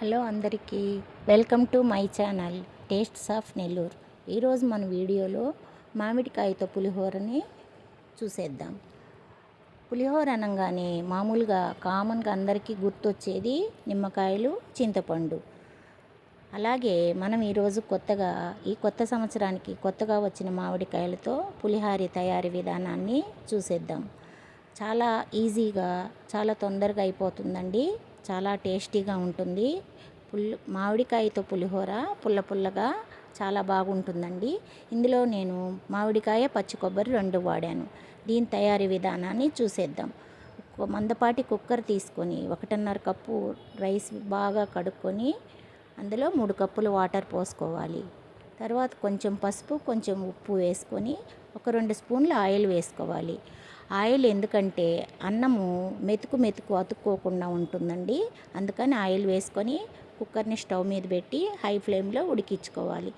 Hello అందరికీ welcome to my channel tastes of Nellore. ఈరోజు మన వీడియోలో మామిడికాయతో పులిహోరని చూసేద్దాం. పులిహోర అనగానే మామూలుగా కామన్గా అందరికీ గుర్తొచ్చేది నిమ్మకాయలు చింతపండు. అలాగే మనం ఈరోజు కొత్తగా ఈ కొత్త సంవత్సరానికి కొత్తగా వచ్చిన మామిడికాయలతో పులిహారి తయారీ విధానాన్ని చూసేద్దాం. చాలా ఈజీగా చాలా తొందరగా అయిపోతుందండి. చాలా టేస్టీగా ఉంటుంది. పుల్ మామిడికాయతో పులిహోర పుల్ల పుల్లగా చాలా బాగుంటుందండి. ఇందులో నేను మామిడికాయ పచ్చి కొబ్బరి రెండు వాడాను. దీని తయారీ విధానాన్ని చూసేద్దాం. మందపాటి కుక్కర్ తీసుకొని ఒకటిన్నర కప్పు రైస్ బాగా కడుక్కొని అందులో మూడు కప్పులు వాటర్ పోసుకోవాలి. తర్వాత కొంచెం పసుపు కొంచెం ఉప్పు వేసుకొని ఒక రెండు స్పూన్ల ఆయిల్ వేసుకోవాలి. ఆయిల్ ఎందుకంటే అన్నము మెతుకు మెతుకు అతుక్కోకుండా ఉంటుందండి. అందుకని ఆయిల్ వేసుకొని కుక్కర్ని స్టవ్ మీద పెట్టి హై ఫ్లేమ్లో ఉడికించుకోవాలి.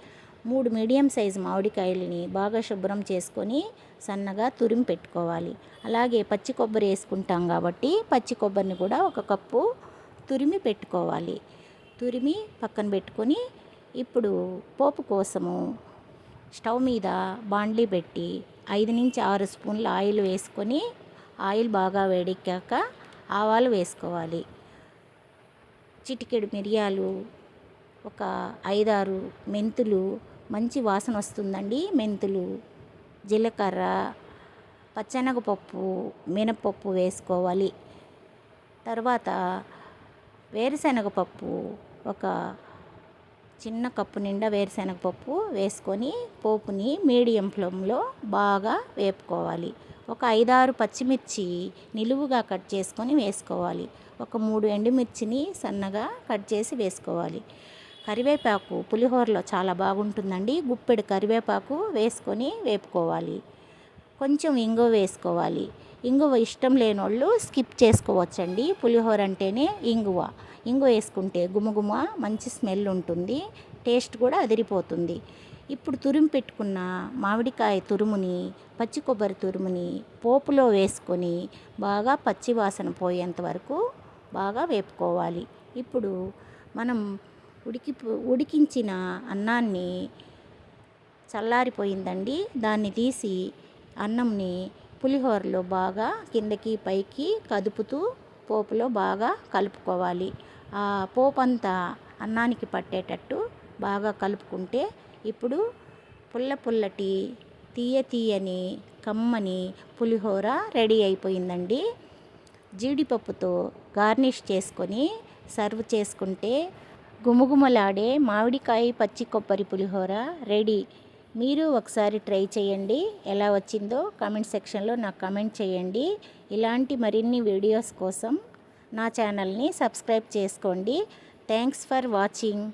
మూడు మీడియం సైజు మామిడికాయలని బాగా శుభ్రం చేసుకొని సన్నగా తురిమి పెట్టుకోవాలి. అలాగే పచ్చి కొబ్బరి వేసుకుంటాం కాబట్టి పచ్చి కొబ్బరిని కూడా ఒక కప్పు తురిమి పెట్టుకోవాలి. తురిమి పక్కన పెట్టుకొని ఇప్పుడు పోపు కోసము స్టవ్ మీద బాండ్లీ పెట్టి ఐదు నుంచి ఆరు స్పూన్ల ఆయిల్ వేసుకొని ఆయిల్ బాగా వేడెక్కాక ఆవాలు వేసుకోవాలి. చిటికెడు మిరియాలు ఒక ఐదారు మెంతులు మంచి వాసన వస్తుందండి మెంతులు. జీలకర్ర పచ్చనగపప్పు మినపప్పు వేసుకోవాలి. తర్వాత వేరుశనగపప్పు ఒక చిన్న కప్పు నిండా వేరుశనగపప్పు వేసుకొని పోపుని మీడియం ఫ్లేమ్లో బాగా వేపుకోవాలి. ఒక ఐదారు పచ్చిమిర్చి నిలువుగా కట్ చేసుకొని వేసుకోవాలి. ఒక మూడు ఎండుమిర్చిని సన్నగా కట్ చేసి వేసుకోవాలి. కరివేపాకు పులిహోరలో చాలా బాగుంటుందండి. గుప్పెడు కరివేపాకు వేసుకొని వేపుకోవాలి. కొంచెం ఇంగువ వేసుకోవాలి. ఇంగువ ఇష్టం లేని వాళ్ళు స్కిప్ చేసుకోవచ్చండి. పులిహోర అంటేనే ఇంగువ. ఇంగు వేసుకుంటే గుమగుమ మంచి స్మెల్ ఉంటుంది టేస్ట్ కూడా అదిరిపోతుంది. ఇప్పుడు తురిమి పెట్టుకున్న మామిడికాయ తురుముని పచ్చి కొబ్బరి తురుముని పోపులో వేసుకొని బాగా పచ్చి వాసన పోయేంత వరకు బాగా వేపుకోవాలి. ఇప్పుడు మనం ఉడికి ఉడికించిన అన్నాన్ని చల్లారిపోయిందండి. దాన్ని తీసి అన్నంని పులిహోరలో బాగా కిందకి పైకి కదుపుతూ పోపులో బాగా కలుపుకోవాలి. ఆ పోపు అంతా అన్నానికి పట్టేటట్టు బాగా కలుపుకుంటే ఇప్పుడు పుల్ల పుల్లటి తీయ తీయని కమ్మని పులిహోర రెడీ అయిపోయిందండి. జీడిపప్పుతో గార్నిష్ చేసుకొని సర్వ్ చేసుకుంటే గుమగుమలాడే మామిడికాయ పచ్చి కొబ్బరి పులిహోర రెడీ. మీరు ఒకసారి ట్రై చేయండి. ఎలా వచ్చిందో కామెంట్ సెక్షన్లో నాకు కామెంట్ చేయండి. ఇలాంటి మరిన్ని వీడియోస్ కోసం నా ఛానల్ని సబ్స్క్రైబ్ చేసుకోండి. Thanks for watching.